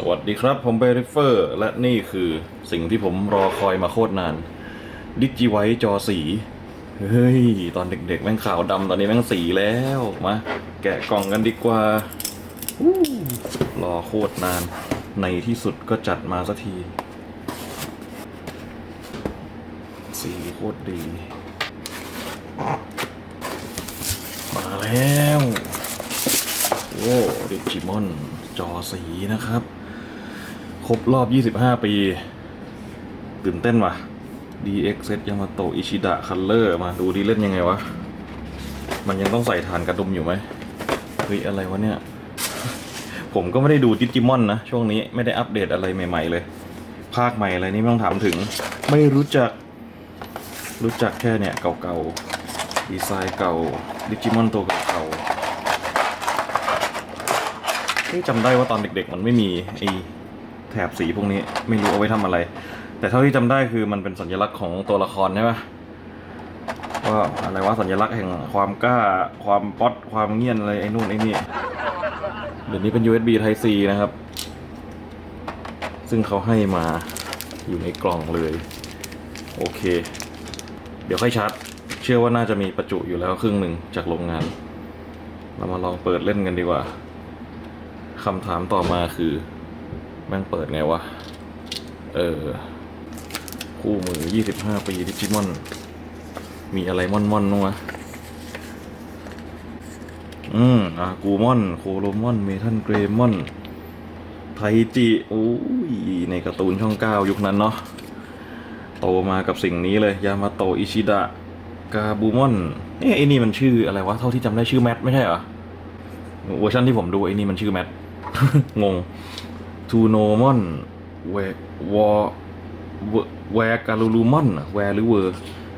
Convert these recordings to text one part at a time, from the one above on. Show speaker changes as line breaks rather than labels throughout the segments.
สวัสดีครับผมเบริเฟอร์ และนี่คือสิ่งที่ผมรอคอยมาโคตรนาน ดิจิไวจอสี เฮ้ย ตอนเด็กๆ แม่งขาวดำตอนนี้แม่งสีแล้ว มา แกะกล่องกันดีกว่าอรอโคตรนาน ในที่สุดก็จัดมาสักที สีโคตรดี มาแล้ว โอ้ดิจิมอนจอสีนะครับ ครบรอบ 25 ปี ตื่นเต้นว่ะ DX Set Yamato Ishida Color มาดูดีเล่นยังไงวะ มันยังต้องใส่ฐานกระดุมอยู่ไหมเฮ้ยอะไรวะเนี่ย ผมก็ไม่ได้ดูดิจิมอนนะ ช่วงนี้ไม่ได้อัปเดตอะไรใหม่ ๆ เลย ภาคใหม่อะไรนี่ไม่ต้องถามถึง ไม่รู้จัก รู้จักแค่เนี่ยเก่าๆ ดีไซน์เก่า ดิจิมอนตัวเก่าๆที่จำได้ว่าตอนเด็กๆมันไม่มีไอ แถบสีพวกนี้ไม่รู้เอาไว้ทำอะไร แต่เท่าที่จำได้คือมันเป็นสัญลักษณ์ของตัวละครใช่ไหมว่าอะไรว่าสัญลักษณ์แห่งความกล้าความป๊อตความเงียนอะไรไอ้นู่นไอ้นี่เดี๋ยวนี้เป็น USB Type C นะครับ ซึ่งเขาให้มาอยู่ในกล่องเลย โอเค เดี๋ยวค่อยชาร์จเชื่อว่าน่าจะมีประจุอยู่แล้วครึ่งหนึ่งจากโรงงาน เรามาลองเปิดเล่นกันดีกว่าคำถามต่อมาคือ แม่งเปิดไงวะ เออ คู่มือ 25 ปีดิจิมอน มีอะไรม่อนม่อนนู้วะอืมอากูมอน โคโลมอน เมทัลเกรมอน ไทจิโอ้ย ในการ์ตูนช่องเก้ายุคนั้นเนาะ โตมากับสิ่งนี้เลย ยามาโตอิชิดะ กาบูมอนเอ๊ะไอ้นี่มันชื่ออะไรวะ เท่าที่จำได้ชื่อแมทไม่ใช่เหรอ เวอร์ชันที่ผมดูไอ้นี่มันชื่อแมท งง ทูโนมอนเววอแวการูลูมอนแวหรือเวอร์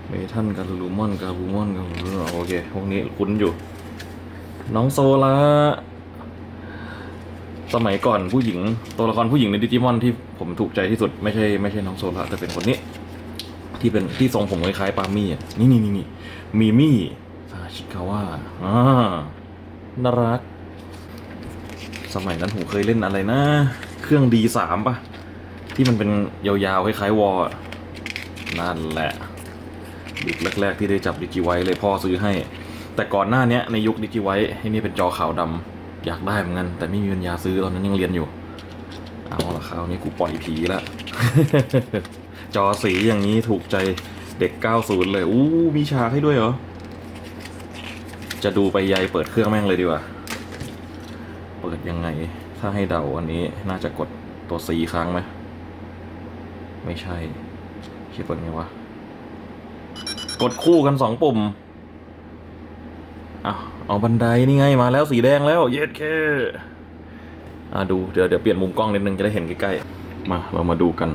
เมทันการูลูมอนกาบูมอนกาบูมอนโอเคพวกนี้คุ้นอยู่ น้องโซลาสมัยก่อนผู้หญิงตัวละครผู้หญิงในดิจิมอนที่ผมถูกใจที่สุดไม่ใช่ไม่ใช่น้องโซลาแต่เป็นคนนี้ ที่เป็นที่ทรงผมคล้ายๆปามี่อะนี่นี่นี่นี่มีมี่ซาชิคาวะอ่าน่ารัก สมัยนั้นผมเคยเล่นอะไรนะ เครื่อง D3 ป่ะ ที่มันเป็นยาวๆคล้ายๆวอลนั่นแหละยุคแรกๆที่ได้จับดิจิไวเลยพ่อซื้อให้ แต่ก่อนหน้านี้ในยุคดิจิไวให้นี่เป็นจอขาวดำอยากได้เหมือนกันแต่ไม่มีปัญญาซื้อตอนนั้นยังเรียนอยู่ เอาละคราวนี้กูปล่อยผีละจอสีอย่างนี้ถูกใจเด็ก 90 เลย อู้ มีฉากให้ด้วยเหรอ จะดูไปยายเปิดเครื่องแม่งเลยดีกว่า เปิดยังไง ถ้าให้เดาอันนี้น่าจะกดตัวสีค้างไหม ไม่ใช่คิดเปิดไงวะ กดคู่กันสองปุ่มเอาเอาบันไดนี่ไงมาแล้วสีแดงแล้วเย็ดแค่อะดูเดี๋ยวเดี๋ยวเปลี่ยนมุมกล้องนิดนึงจะได้เห็นใกล้ๆ มาเรามาดูกัน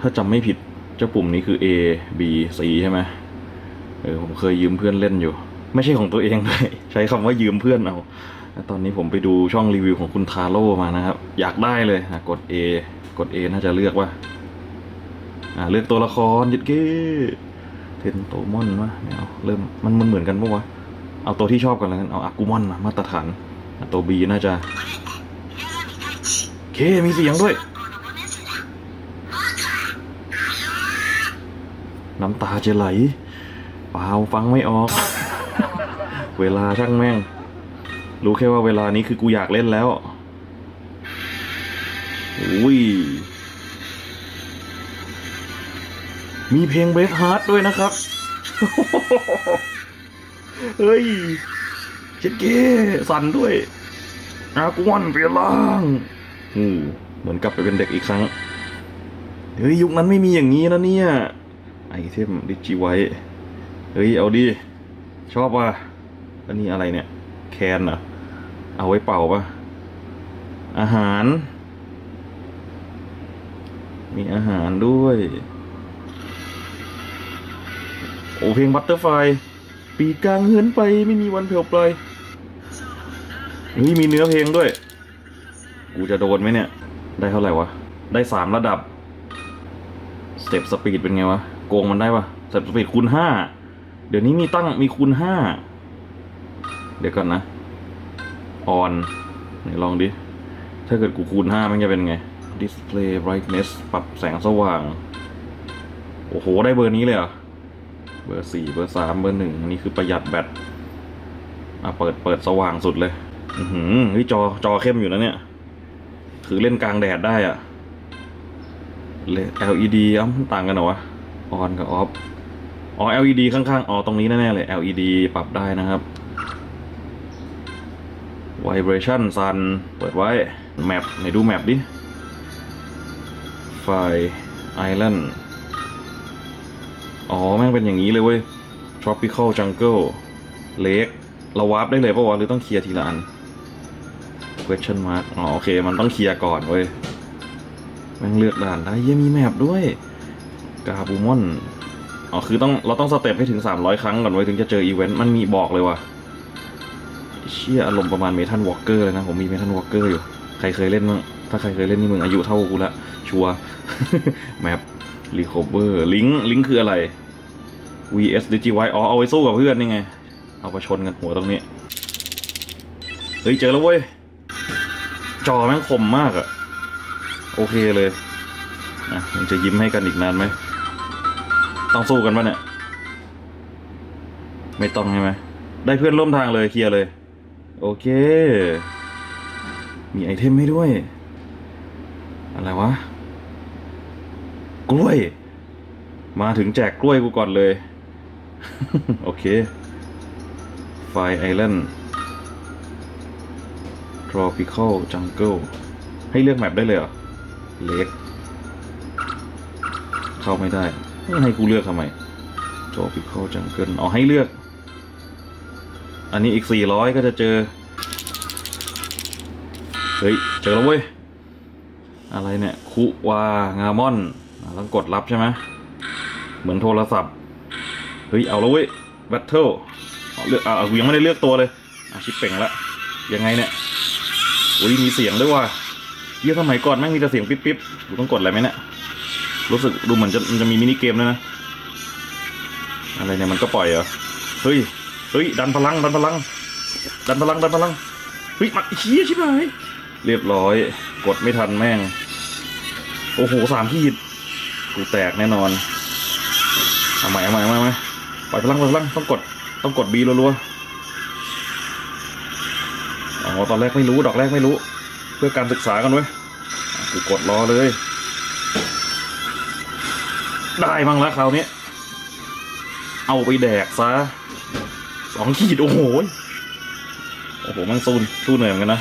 ถ้าจำไม่ผิดเจ้าปุ่มนี้คือ A B C ใช่ไหมเออผมเคยยืมเพื่อนเล่นอยู่ ไม่ใช่ของตัวเองเลยใช้คำว่ายืมเพื่อนเอา ตอนนี้ผมไปดูช่องรีวิวของคุณทาโร่มานะครับ อยากได้เลยอะกด A กด A น่าจะเลือกว่าอ่าเลือกตัวละครยึดเก้เทนโตมอนวะไม่เอาเริ่มมันมันเหมือนกันปะวะเอาตัวที่ชอบกันแล้วกันเอาอากูมอนมามาตรฐานตัว B น่าจะเคมีเสียงด้วยน้ำตาจะไหลเปล่าฟังไม่ออก เวลาช่างแม่ง รู้แค่ว่าเวลานี้คือกูอยากเล่นแล้วอุ้ยมีเพลงเบฟฮาร์ดด้วยนะครับ เฮ้ยเช็ดเก้สั่นด้วยอากวันเปลี่ยนร่างอืมเหมือนกลับไปเป็นเด็กอีกครั้ง เฮ้ย ยุคนั้นไม่มีอย่างนี้นะเนี่ย ไอเทมดิจิไวเฮ้ย เอาดิ ชอบว่ะอันนี้อะไรเนี่ย แคนเหรอ เอาไว้เป่าปะอาหาร มีอาหารด้วย โอ้เพลงบัตเตอร์ไฟปีกลางเหินไปไม่มีวันเผลวปลอยเฮ้ยมีเนื้อเพลงด้วย กูจะโดนไหมเนี่ย ได้เท่าไหร่วะ ได้สามระดับ สเต็ปสปีดเป็นไงวะ โกงมันได้ปะสเต็ปสปีดคูณห้า เดี๋ยวนี้มีตั้งมีคูณห้า ดี๋ยวก่อนนะออนไหนลองดิ ถ้าเกิดกูคูณห้ามันจะเป็นไง display brightness ปรับแสงสว่าง โอ้โห ได้เบอร์นี้เลยเหรอ เบอร์สี่เบอร์สามเบอร์หนึ่งอันนี้คือประหยัดแบต อะ เปิดเปิดสว่างสุดเลย อือหือเฮ้ยจอจอเข้มอยู่นะเนี่ย คือเล่นกลางแดดได้อะเล LED อ้าต่างกันเหรอวะ ออนกับออฟ อ๋อ LED ข้างๆ อ๋อ ตรงนี้แน่ๆเลย LED ปรับได้นะครับ Vibration Sun เปิดไว้ Map ไหนดูแมปดิไฟ Island อ๋อ แม่งเป็นอย่างนี้เลยเว้ย Tropical Jungle Lake เราวาร์ปได้เลยปะวะหรือต้องเคลียร์ทีละอัน question mark อ๋อโอเค มันต้องเคลียร์ก่อนเว้ย แม่งเลือกด่านได้เยี่ยมีแมปด้วยกาบูมอน อ๋อ คือต้อง เราต้องสเต็ปให้ถึง 300 ครั้งก่อนไว้ยถึงจะเจออีเวนต์ มันมีบอกเลยว่ะ เชี่ยอารมณ์ประมาณเมทัลวอล์กเกอร์เลยนะ ผมมีเมทัลวอล์กเกอร์อยู่ ใครเคยเล่นมั้งถ้าใครเคยเล่นนี่มึงอายุเท่ากูละ ชัวร์แมปรีคอเวอร์ลิงก์ลิงก์คืออะไร vs d i g i y อ๋อเอาไว้สู้กับเพื่อนนี่ไง เอาไปชนกันหัวตรงนี้ เฮ้ย เจอแล้วเว้ย จอแม่งคมมากอะโอเคเลยอะมันจะยิ้มให้กันอีกนานไหม ต้องสู้กันปะเนี่ย ไม่ต้องใช่ไหม ได้เพื่อนร่วมทางเลยเคลียร์เลย โอเค มีไอเทมให้ด้วย อะไรวะ กล้วย มาถึงแจกกล้วยกูก่อนเลย โอเค ไฟไอแลนด์ tropical jungle ให้เลือกแมปได้เลยเหรอ เล็ก เข้าไม่ได้ ให้กูเลือกทำไม tropical jungle เอาให้เลือก อันนี้อีก 400 ก็จะเจอ เฮ้ย เจอแล้วเว้ย อะไรเนี่ย คุวางามอนต้องกดรับใช่ไหม เหมือนโทรศัพท์ เฮ้ย เอาแล้วเว้ยแบทเทิลเลือกอะยังไม่ได้เลือกตัวเลยอะชิปเป่งละ ยังไงเนี่ยอุ้ยมีเสียงด้วยว่ะเยี่ยสมัยก่อนแม่งมีแต่เสียงปิ๊บปิ๊บกูต้องกดอะไรไหมเนี่ยรู้สึกดูเหมือนจะมันจะมีมินิเกมด้วยนะ อะไรเนี่ยมันก็ปล่อยเหรอ เฮ้ย เฮ้ยดันพลังดันพลัง ดันพลังดันพลังเฮ้ยมัดเชี้ยชิบหายเรียบร้อย กดไม่ทันแม่ง โอ้โหสามขีดกูแตกแน่นอนเอาใหม่เอาใหม่เอาใหม่เอาใหมปล่อยพลังปล่อยพลังต้องกดต้องกดบีรัวๆอ๋อตอนแรกไม่รู้ดอกแรกไม่รู้ เพื่อการศึกษากันเว้ยกูกดรอเลย ได้มั้งแล้วคราวนี้เอาไปแดกซะ สองขีดโอ้โหโอ้โหมันซูนสู้เหนื่อยเหมือนกันนะ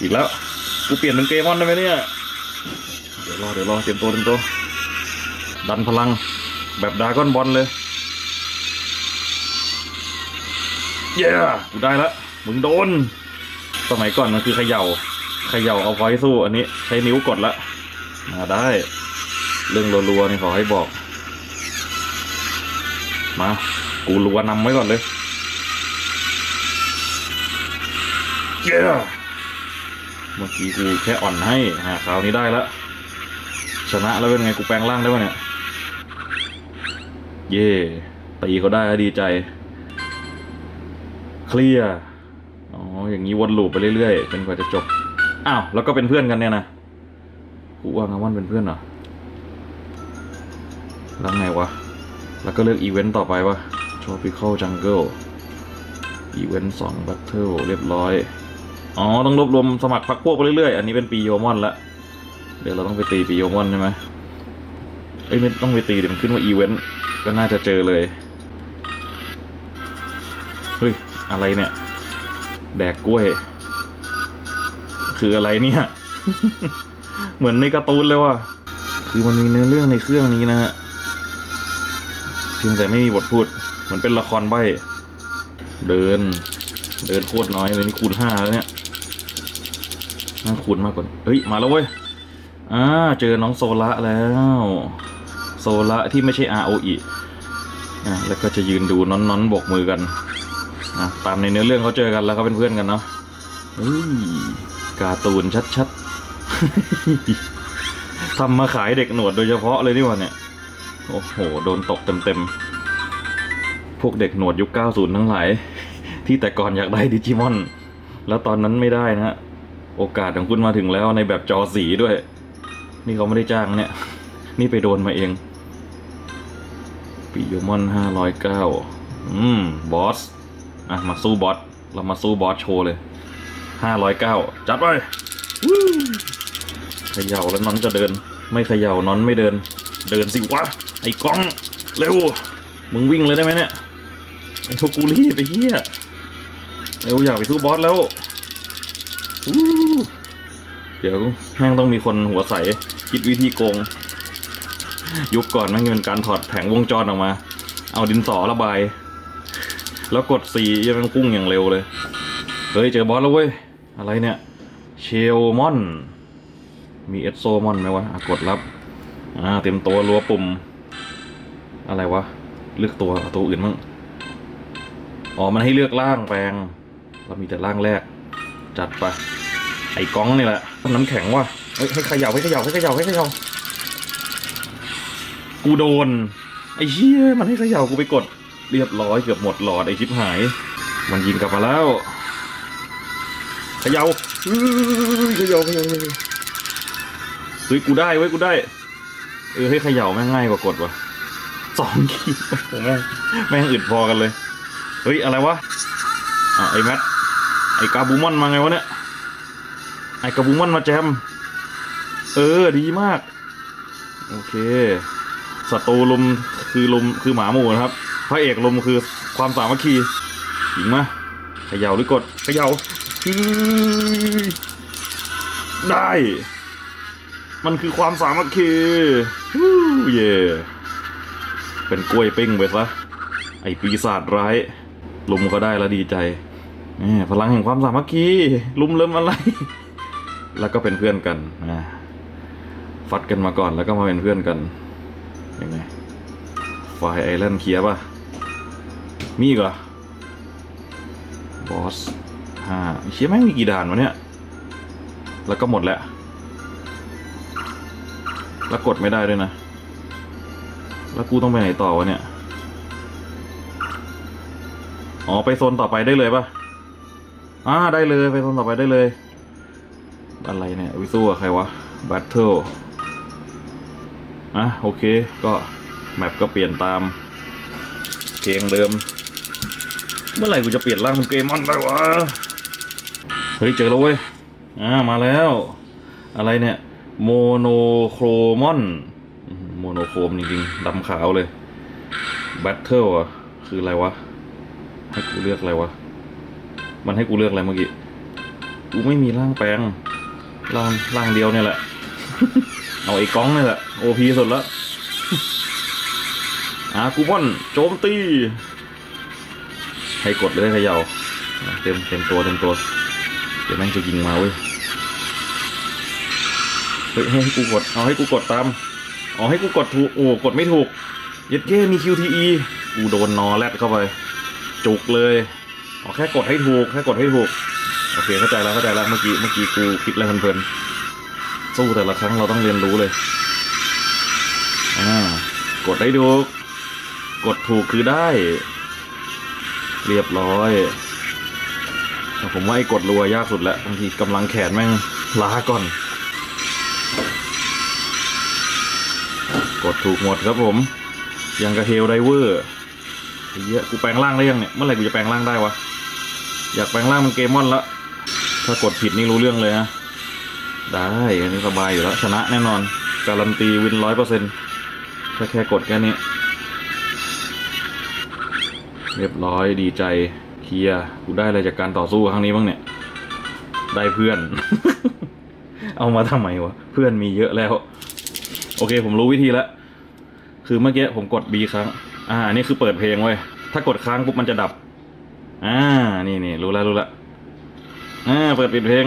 อีกแล้วกูเปลี่ยนเป็นเกมอนได้ไหมเนี่ยเดี๋ยวรอเดี๋ยวรอเตรียมตัวเตรียมตัวดันพลังแบบดาก้อนบอลเลยเย้กูได้ละมึงโดน สมัยก่อนมันคือเขย่าเขย่าเอาพอยสู้ อันนี้ใช้นิ้วกดละมาได้ เรื่องรัวๆนี่ขอให้บอก มา กูรัวนำไว้ก่อนเลย เย้เมื่อกี้กูแค่อ่อนให้หาคราวนี้ได้แล้วชนะแล้วเป็นไงกูแปลงร่างได้ปะเนี่ย เย่ตีเขาได้ก็ดีใจ เคลียร์อ๋ออย่างนี้วนลูปไปเรื่อยๆจนกว่าจะจบ อ้าวแล้วก็เป็นเพื่อนกันเนี่ยนะกูว่างาวันเป็นเพื่อนเหรอแล้วไงวะ แล้วก็เลือกอีเวนต์ต่อไปวะ Tropical Jungle อีเวนต์สอง Battle เรียบร้อย อ๋อ ต้องรวบรวมสมัครพักพวกไปเรื่อยๆ อันนี้เป็นปีโยมอนละ เดี๋ยวเราต้องไปตีปีโยมอนใช่ไหมเอ้ยไม่ต้องไปตีเดี๋ยวมันขึ้นว่าอีเวนต์ก็น่าจะเจอเลย เฮ้ย อะไรเนี่ย แดกกล้วย คืออะไรเนี่ย เหมือนในการ์ตูนเลยว่ะ คือมันมีเนื้อเรื่องในเครื่องนี้นะฮะเพียงแต่ไม่มีบทพูด เหมือนเป็นละครใบ เดิน เดินโคตรน้อยเลยนี่คูณห้าแล้วเนี่ย น่าคูณมากกว่าเฮ้ย มาแล้วเว้ย อ่า เจอน้องโซละแล้ว โซละที่ไม่ใช่ ROE อะแล้วก็จะยืนดูน้อนน้อนๆบกมือกันอะตามในเนื้อเรื่องเขาเจอกันแล้วก็เป็นเพื่อนกันเนาะเฮ้ยการ์ตูนชัดๆทำมาขายเด็กหนวดโดยเฉพาะเลยนี่ว่าเนี่ย โอ้โห โดนตกเต็มๆ พวกเด็กหนวดยุค 90 ทั้งหลาย ที่แต่ก่อนอยากได้ดิจิมอน แล้วตอนนั้นไม่ได้นะฮะ โอกาสของคุณมาถึงแล้วในแบบจอสีด้วย นี่เขาไม่ได้จ้างเนี่ย นี่ไปโดนมาเองปิโยมอนห้าร้อยเก้าอืม บอส อะ มาสู้บอส เรามาสู้บอสโชว์เลยห้าร้อยเก้าจัดไปเขย่าแล้วน้อนจะเดิน ไม่เขย่านอนไม่เดิน เดินสิวะ ไอ้กล้อง เร็ว มึงวิ่งเลยได้ไหมเนี่ยไอ้ทุกูรีบไปเฮียเร็วอยากไปสู้บอสแล้วอู้ เดี๋ยวแม่งต้องมีคนหัวใส คิดวิธีโกง ยุคก่อนแม่งเป็นการถอดแผงวงจรออกมา เอาดินสอระบาย แล้วกดสียังเป็นพุ่งอย่างเร็วเลย เฮ้ย เจอบอสแล้วเว้ย อะไรเนี่ย เชลมอน มีเอสโซมอนไหมวะกดรับอ่าเต็มตัวรัวปุ่ม อะไรวะ เลือกตัวตัวอื่นมั่งอ๋อ มันให้เลือกร่างแปลง เรามีแต่ร่างแรก จัดไป ไอ้ก้องนี่แหละน้ำแข็งว่ะเฮ้ยให้เขย่าให้เขย่าให้เขย่าให้เขย่ากูโดน ไอ้เชี่ยมันให้เขย่ากูไปกด เรียบร้อยเกือบหมดหลอดไอ้ชิบหาย มันยิงกลับมาแล้วเขย่าเขย่าเขย่าเขย่าเฮ้ยกูได้เว้ยกูได้ เออให้เขย่าแม่งง่ายกว่ากดว่ะสองขีดโอ้โหแม่งแม่งอึดพอกันเลย เฮ้ยอะไรวะอะไอ้แมทไอ้กาบูมอนมาไงวะเนี่ย ไอ้กาบูมอนมาแจม เออดีมาก โอเคศัตรูลุมคือลุมคือหมาหมู่นะครับ พระเอกลุมคือความสามัคคีหญิงมาขย่าหรือกดขย่าได้ มันคือความสามัคคีเย่เป็นกล้วยปิ้งไปซะไอปีศาจร้าย ลุมก็ได้แล้วดีใจแหมพลังแห่งความสามัคคีลุมเริ่มอะไร แล้วก็เป็นเพื่อนกันนะฟัดกันมาก่อนแล้วก็มาเป็นเพื่อนกันยังไงไฟไอแลนด์เคลียร์ป่ะ มีอีกเหรอบอสห้าเชี่ยแม่งมีกี่ด่านวะเนี่ย แล้วก็หมดแล้ว แล้วกดไม่ได้ด้วยนะ แล้วกูต้องไปไหนต่อวะเนี่ย อ๋อ ไปโซนต่อไปได้เลยป่ะอ่าได้เลย ไปโซนต่อไปได้เลย อะไรเนี่ยวิสู้กับใครวะแบทเทิลอะโอเคก็แมปก็เปลี่ยนตามเพลงเดิม เมื่อไหร่กูจะเปลี่ยนร่างเป็นเกมอนได้วะ เฮ้ย เจอแล้วเว้ย อ่า มาแล้ว อะไรเนี่ย โมโนโครมอน โมโนโครมจริงๆดำขาวเลยแบทเทิลอะคืออะไรวะ ให้กูเลือกอะไรวะ มันให้กูเลือกอะไรเมื่อกี้ กูไม่มีร่างแปลง ร่างร่างเดียวเนี่ยแหละ เอาไอ้ก้องนี่แหละโอพีสุดละอากูมอนโจมตีให้กดเลยเขย่าเต็มเต็มตัวเต็มตัว เดี๋ยวแม่งจะยิงมาเว้ยเฮ้ยให้กูกดเอาให้กูกดตามอ๋อให้กูกดถูกโอ้กดไม่ถูกเย็ดเย่มี QTE กูโดนนอแรดเข้าไป จุกเลยอ๋อแค่กดให้ถูกแค่กดให้ถูก โอเคเข้าใจแล้วเข้าใจแล้วเมื่อกี้เมื่อกี้กูคิดอะไรเพลินๆสู้แต่ละครั้งเราต้องเรียนรู้เลยอ่ากดได้ถูกดถูกคือได้ เรียบร้อยแต่ผมว่าไอ้กดรัวยากสุดแล้วบางทีกำลังแขนแม่งล้าก่อน กดถูกหมดครับผม ยังกระเฮลไดเวอร์เหี้ยกูแปลงร่างได้ยังเนี่ย เมื่อไหร่กูจะแปลงร่างได้วะ อยากแปลงร่างมันเกมมอนละ ถ้ากดผิดนี่รู้เรื่องเลยนะได้อันนี้สบายอยู่แล้ว ชนะแน่นอน การันตีวินร้อยเปอร์เซ็นต์แค่แค่กดแค่นี้ เรียบร้อยดีใจเคลียร์กูได้อะไรจากการต่อสู้ครั้งนี้บ้างเนี่ย ได้เพื่อน เอามาทำไมวะ เพื่อนมีเยอะแล้ว โอเคผมรู้วิธีแล้ว คือเมื่อกี้ผมกด B ครั้ง อ่า นี่คือเปิดเพลงเว้ยถ้ากดค้างปุ๊บมันจะดับ อ่า นี่นี่รู้แล้วรู้แล้ว อ่าเปิดปิดเพลง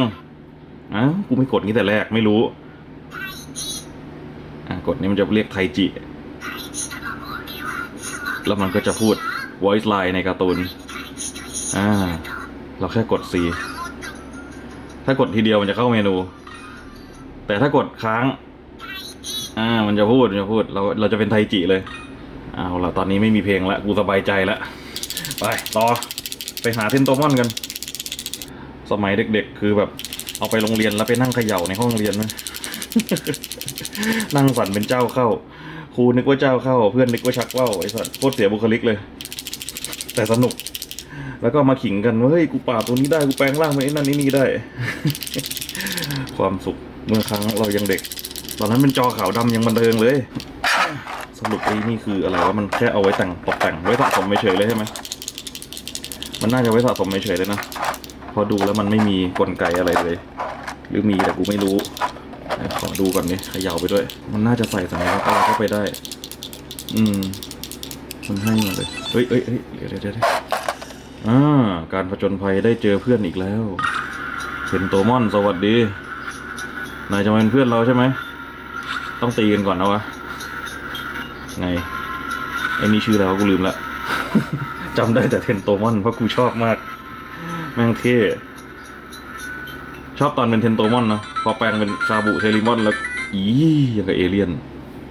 อ้าวกูไม่กดงี้แต่แรกไม่รู้อ่ากดนี้มันจะเรียกไทจิ แล้วมันก็จะพูด voice line ในการ์ตูนอ่าเราแค่กด C ถ้ากดทีเดียวมันจะเข้าเมนู แต่ถ้ากดค้าง อ่า มันจะพูด มันจะพูด เรา เราจะเป็นไทจิเลย เอาละตอนนี้ไม่มีเพลงละ กูสบายใจละ ไป ต่อ ไปหาเทนโตมอนกัน สมัยเด็ก ๆ คือแบบ เอาไปโรงเรียนแล้วไปนั่งเขย่าในห้องเรียนไหมนั่งฝันเป็นเจ้าเข้า ครูนึกว่าเจ้าเข้า เพื่อนนึกว่าชักว่าวไอ้สัสโคตรเสียบุคลิกเลย แต่สนุก แล้วก็มาขิงกันว่าเฮ้ยกูปราตัวนี้ได้กูแปลงร่างเป็นไอ้นั่นนี่นี่ได้ ความสุขเมื่อครั้งเรายังเด็ก ตอนนั้นเป็นจอขาวดำยังบันเทิงเลยสรุปไอ้นี่คืออะไรวะมันแค่เอาไว้แต่งตกแต่งไว้สะสมเฉยเลยใช่ไหมมันน่าจะไว้สะสมเฉยเลยนะ พอดูแล้วมันไม่มีกลไกอะไรเลย หรือมีแต่กูไม่รู้ ขอดูก่อนนี่เขย่าไปด้วย มันน่าจะใส่สัญลักษณ์อะไรเข้าไปได้ อืมมันให้มาเลยเฮ้ยเฮ้ยเฮ้ยเดี๋ยวเดี๋ยวเดี๋ยวอ่าการผจญภัยได้เจอเพื่อนอีกแล้วเซนโตมอนสวัสดีนายจะมาเป็นเพื่อนเราใช่ไหมต้องตีกันก่อนนะวะไงไอ้นี่ชื่อแล้วกูลืมละจำได้แต่เทนโตมอนเพราะกูชอบมาก แม่งเท่ชอบตอนเป็นเทนโตมอนนะพอแปลงเป็นซาบุเทริมอนแล้วอียังกับเอเลี่ยน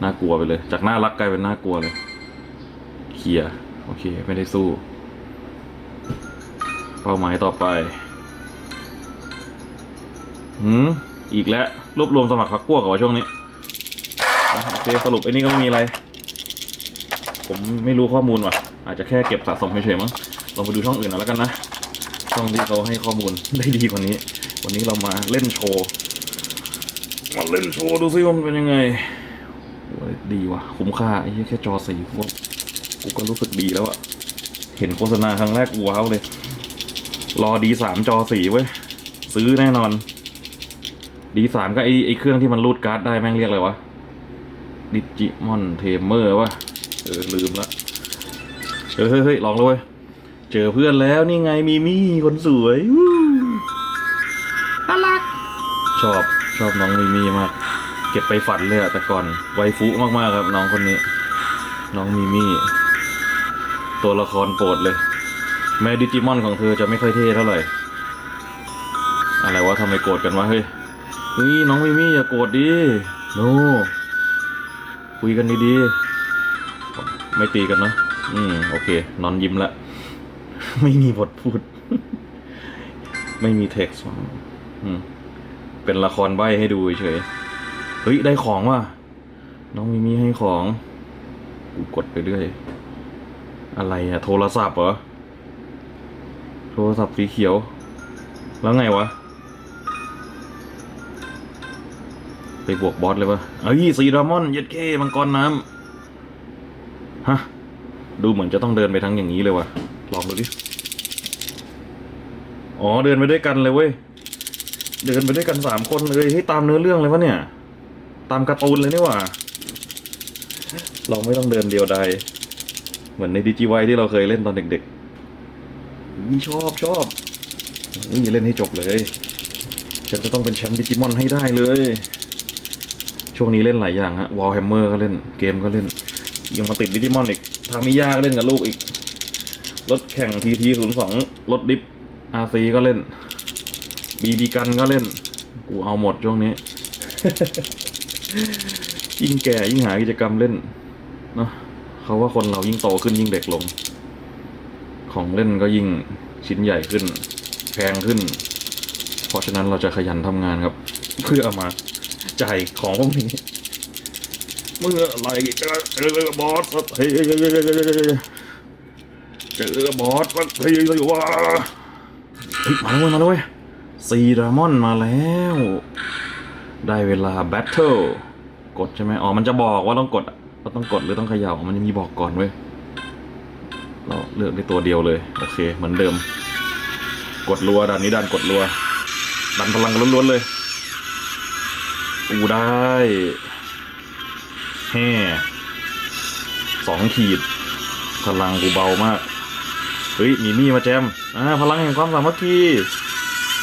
น่ากลัวไปเลย จากน่ารักกลายเป็นน่ากลัวเลยเคลียโอเค ไม่ได้สู้ เป้าหมายต่อไปหืมอีกแล้ว รวบรวมสมัครพรรคพวกกับว่าช่วงนี้โอเคสรุปไอ้นี่ก็ไม่มีอะไร ผมไม่รู้ข้อมูลว่ะ อาจจะแค่เก็บสะสมเฉยๆมั้งลองไปดูช่องอื่นเอาแล้วกันนะ ช่องที่เขาให้ข้อมูลได้ดีกว่านี้ วันนี้เรามาเล่นโชว์มาเล่นโชว์ดูซิว่ามันเป็นยังไงดีว่ะคุ้มค่าไอ้แค่จอสีพวกกูก็รู้สึกดีแล้วอะเห็นโฆษณาครั้งแรกกูว้าวเลย รอดีสามจอสีเว้ย ซื้อแน่นอนดีสามก็ไอไอเครื่องที่มันรูดการ์ดได้แม่งเรียกอะไรวะดิจิมอนเทมเมอร์วะเออลืมละเฮ้ยเฮ้ยลองเลย เว้ยเจอเพื่อนแล้วนี่ไงมีมี่คนสวยวู้น่ารัก ชอบชอบน้องมีมี่มาก เก็บไปฝันเลยอะแต่ก่อนไวฟุมากๆครับน้องคนนี้ น้องมีมี่ ตัวละครโปรดเลย แม้ดิจิมอนของเธอจะไม่ค่อยเท่เท่าไหร่ อะไรวะทำไมโกรธกันวะเฮ้ยเฮ้ยน้องมิมี่อย่าโกรธดิโนคุยกันดีๆ ไม่ตีกันเนอะอืม โอเค นอนยิ้มละ ไม่มีบทพูด ไม่มีเท็กซ์เป็นละครใบให้ดูเฉย เฮ้ย ได้ของว่ะ น้องมิมี่ให้ของ กูกดไปเรื่อย อะไรอะโทรศัพท์เหรอ โทรศัพท์สีเขียว แล้วไงวะ ไปบวกบอสเลยวะเอ้ยซีดามอนเย็ดเคมังกรน้ำ ฮะ ดูเหมือนจะต้องเดินไปทั้งอย่างนี้เลยวะ ลองดูดิ อ๋อเดินไปด้วยกันเลยเว้ย เดินไปด้วยกันสามคนเลยให้ยตามเนื้อเรื่องเลยวะเนี่ย ตามการ์ตูนเลยนี่หว่า เราไม่ต้องเดินเดียวดายเหมือนในดิจิไวที่เราเคยเล่นตอนเด็กๆอุ๊ยชอบชอบนี่เล่นให้จบเลย ฉันจะต้องเป็นแชมป์ดิจิมอนให้ได้เลย ช่วงนี้เล่นหลายอย่างฮะวอลแฮมเมอร์ก็เล่น เกมก็เล่น ยังมาติดดิจิมอนอีกทามิยาก็เล่นกับลูกอีก รถแข่งทีทีศูนย์สองรถดิฟอาซีก็เล่นบีบีกันก็เล่น กูเอาหมดช่วงนี้ ยิ่งแก่ยิ่งหากิจกรรมเล่นเนาะเขาว่าคนเรายิ่งโตขึ้นยิ่งเด็กลง ของเล่นก็ยิ่งชิ้นใหญ่ขึ้น แพงขึ้น เพราะฉะนั้นเราจะขยันทำงานครับ เพื่อมาจ่ายของพวกนี้เมื่อไรจะเจอบอสสักที เจอบอสสักทีเลยว่าเฮ้ยมาแล้วเว้ยมาแล้วเว้ยซีดามอนมาแล้ว ได้เวลาแบทเทิลกดใช่ไหมอ๋อมันจะบอกว่าต้องกดเราต้องกดหรือต้องเขย่ามันจะมีบอกก่อนเว้ยเราเลือกได้ตัวเดียวเลย โอเค เหมือนเดิม กดรัวด่านนี้ด่านกดรัว ดันพลังล้วนๆเลยอูได้แฮ่สองขีดพลังกูเบามาก ฮ้ยมีมี่มาแจมอ่าพลังแห่งความสามัคคี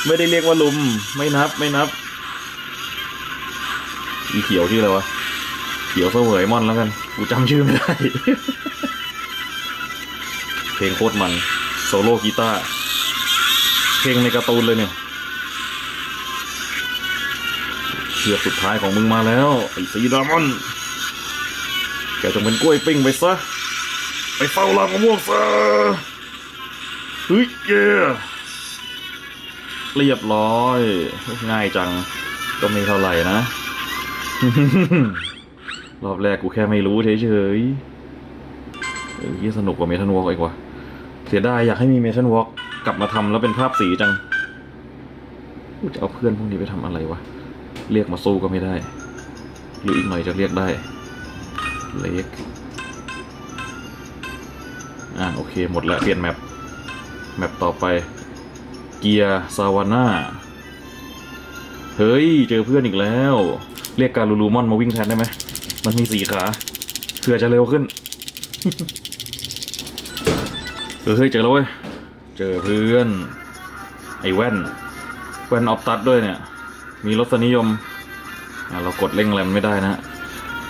ไม่ได้เรียกว่าลุม ไม่นับไม่นับ อีเขียวชื่ออะไรวะ เขียวเสวยมอนแล้วกัน กูจำชื่อไม่ได้ เพลงโคตรมัน โซโล่กีตาร์เพลงในการ์ตูนเลยเนี่ยเชือกสุดท้ายของมึงมาแล้วไอ้สีดามอนแกจงเป็นกล้วยปิ้งไปซะ ไปเฝ้าลามะม่วงซะ เฮ้ยเย่เรียบร้อย ง่ายจัง ก็ไม่เท่าไหร่นะ รอบแรกกูแค่ไม่รู้เฉยๆเออยี่สนุกกว่าเมทัลวอล์กอีกว่า เสียดายอยากให้มีเมทัลวอล์กกลับมาทำแล้วเป็นภาพสีจังกูจะเอาเพื่อนพวกนี้ไปทำอะไรวะ เรียกมาสู้ก็ไม่ได้ หรืออีกหน่อยจะเรียกได้ เล็ก อ่าโอเคหมดล้วเปลี่ยนแมป แมปต่อไป เกียร์ซาวาน่า เฮ้ย เจอเพื่อนอีกแล้ว เรียกการลูลูมอนมาวิ่งแทนได้ไหม มันมีสี่ขาเพื่อจะเร็วขึ้น เฮ้ย เจอแล้วเว้ย เจอเพื่อน ไอ้แว่น แว่นออฟตัดด้วยเนี่ย มีรสนิยมอะเรากดเร่งแรมไม่ได้นะ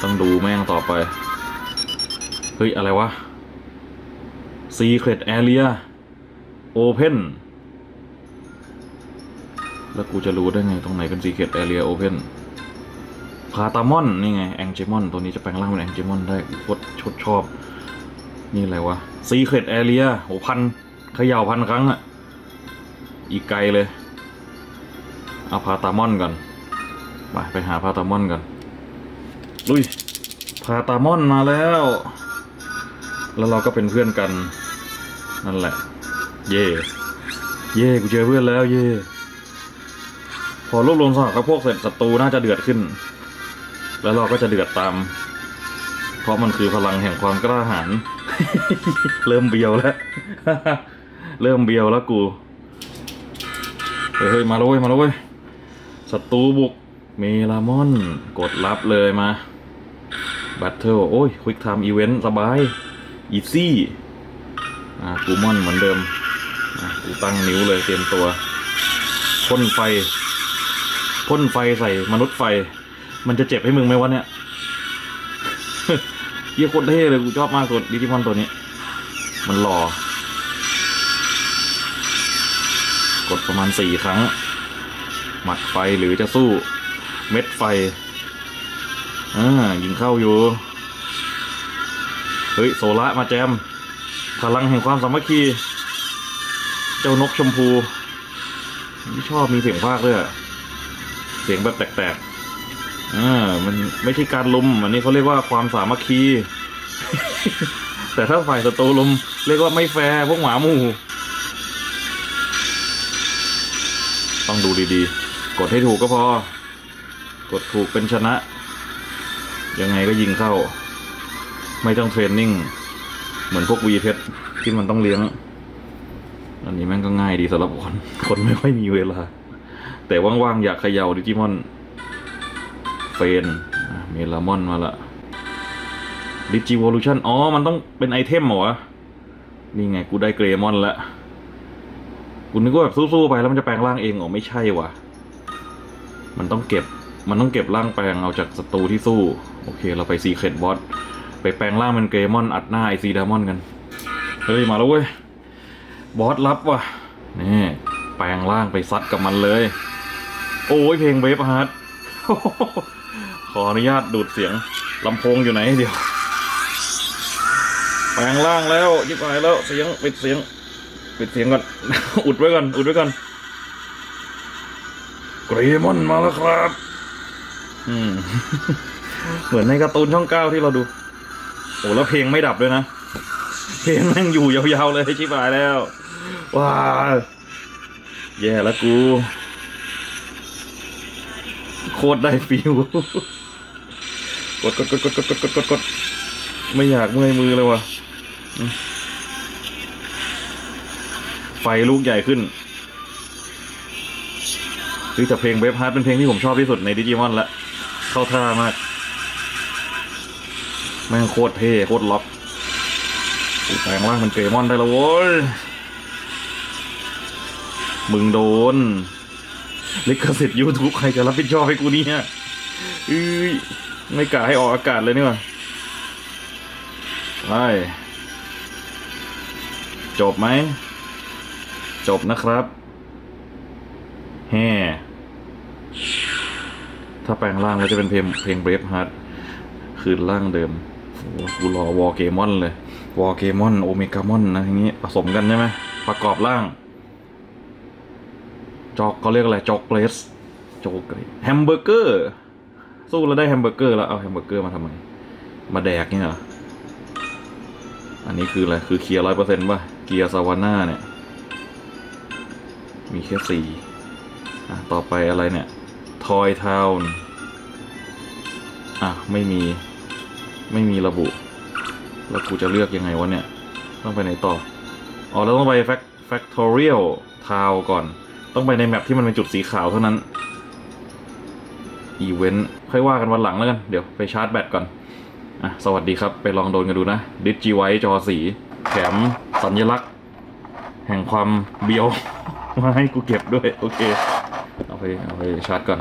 ต้องดูแม่งต่อไป เฮ้ย อะไรวะ Secret Area Open แล้วกูจะรู้ได้ไง ตรงไหนเป็น Secret Area Open พาตามอน นี่ไง แองเจมอน ตัวนี้จะแปลงร่างเป็นแองเจมอนได้โคตรชดชอบ นี่อะไรวะ Secret Area โหพันเขย่าพันครั้งอะอีกไกลเลยเอาพาตามอนก่อน ไป ไปหาพาตามอนก่อนลุยพาตามอนมาแล้ว แล้วเราก็เป็นเพื่อนกัน นั่นแหละ เย่เย่กูเจอเพื่อนแล้วเย่พอรวบรวมสหกับพวกเสร็จศัตรูน่าจะเดือดขึ้น แล้วเราก็จะเดือดตาม เพราะมันคือพลังแห่งความกล้าหาญเริ่มเบียวแล้ว เริ่มเบียวแล้วกู เฮ้ยมาแล้วเว้ยมาแล้วเว้ยศัตรูบุกเมลามอน กดรับเลยมาบัตเทิลโอ้ยควิกไทม์อีเวนต์สบาย อีซี่ อ่ากูมอนเหมือนเดิม ตั้งนิ้วเลยเตรียมตัวพ่นไฟพ่นไฟใส่มนุษย์ไฟ มันจะเจ็บให้มึงไหมวะเนี่ยเยี่ยคตรเท่เลยกูชอบมากสุดดิจิมอนตัวนี้ มันหล่อ กดประมาณสี่ครั้ง หมัดไฟหรือจะสู้เม็ดไฟอ่ายิงเข้าอยู่ เฮ้ย โซล่ามาแจม พลังแห่งความสามัคคี เจ้านกชมพูไม่ชอบมีเสียงภาคด้วยอเสียงแบบแตกๆอ่ามันไม่ใช่การลุมอันนี้เขาเรียกว่าความสามัคคี แต่ถ้าฝ่ายศัตรูลุม เรียกว่าไม่แฟร์พวกหมาหมู่ต้องดูดีๆ กดให้ถูกก็พอ กดถูกเป็นชนะ ยังไงก็ยิงเข้า ไม่ต้องเทรนนิ่ง เหมือนพวกวีเพชรที่มันต้องเลี้ยง อันนี้แม่งก็ง่ายดีสำหรับคน คนไม่ค่อยมีเวลา แต่ว่างๆอยากเขย่าดิจิมอน เฟนเมลามอนมาละดิจิวอลูชันอ๋อ มันต้องเป็นไอเทมเหรอวะ นี่ไง กูได้เกรมอนละกูนึกว่าแบบสู้ๆไปแล้วมันจะแปลงร่างเองอ๋อไม่ใช่วะมันต้องเก็บ มันต้องเก็บร่างแปลงเอาจากศัตรูที่สู้ โอเค เราไปซีเครตบอสไปแปลงร่างเป็นเกรมอนอัดหน้าไอซีดามอนกัน เฮ้ย มาแล้วเว้ย บอสรับว่ะนี่แปลงร่างไปซัดกับมันเลย โอ้ยเพลงเวฟฮาร์ดขออนุญาตดูดเสียงลำโพงอยู่ไหนเดี๋ยว แปลงร่างแล้วยิบหายแล้วเสียงปิดเสียงปิดเสียงก่อน อุดไว้ก่อน อุดไว้ก่อนเกรมอนมาแล้วครับ อืม เหมือนในการ์ตูนช่องเก้าที่เราดู โอ้แล้วเพลงไม่ดับด้วยนะ เพลงแม่งอยู่ยาวๆเลยชิบหายแล้วว้าแย่แล้วกู โคตรได้ฟิวกดกดกดกดกดกดกดกดกดไม่อยากเมื่อยมือเลยว่ะไฟลูกใหญ่ขึ้นคือแต่เพลงเวฟฮาร์ดเป็นเพลงที่ผมชอบที่สุดในดิจิมอนละ เข้าท่ามาก แม่งโคตรเท่โคตรล็อก แปลงร่างเป็นเกมอนได้แล้วโว้ย มึงโดน ลิขสิทธิ์ยูทูบใครจะรับผิดชอบให้กูเนี่ยอื้ยไม่กล้าให้ออกอากาศเลยนี่ว่าไปจบไหม จบนะครับ แฮ่ถ้าแปลงร่างแล้วจะเป็นเพลงเพลงเบรฟฮาร์ดคืนร่างเดิมกูรอวอเกมอนเลย วอเกมอน โอเมกามอนนะอย่างงี้ผสมกันใช่ไหมประกอบร่าง จอกเขาเรียกอะไร จอกเกรสจอกเกรสแฮมเบอร์เกอร์ สู้แล้วได้แฮมเบอร์เกอร์แล้วเอาแฮมเบอร์เกอร์มาทำไม มาแดกเนี่ยเหรอ อันนี้คืออะไร คือเคลียร์ร้อยเปอร์เซ็นต์ป่ะ เกียร์ซาวาน่าเนี่ย มีแค่สี่อะ ต่อไปอะไรเนี่ยทอยทาวน์อะ ไม่มี ไม่มีระบุ แล้วกูจะเลือกยังไงวะเนี่ย ต้องไปไหนต่อ อ๋อแล้วต้องไปแฟคแฟคทอเรียลทาวก่อน ต้องไปในแมปที่มันเป็นจุดสีขาวเท่านั้น อีเวนต์ค่อยว่ากันวันหลังแล้วกัน เดี๋ยวไปชาร์จแบตก่อน อะ สวัสดีครับ ไปลองโดนกันดูนะ ดิจิไวจอสีแถมสัญลักษณ์ แห่งความเบียว มาให้กูเก็บด้วย โอเค เอาไปเอาไปชาร์จก่อน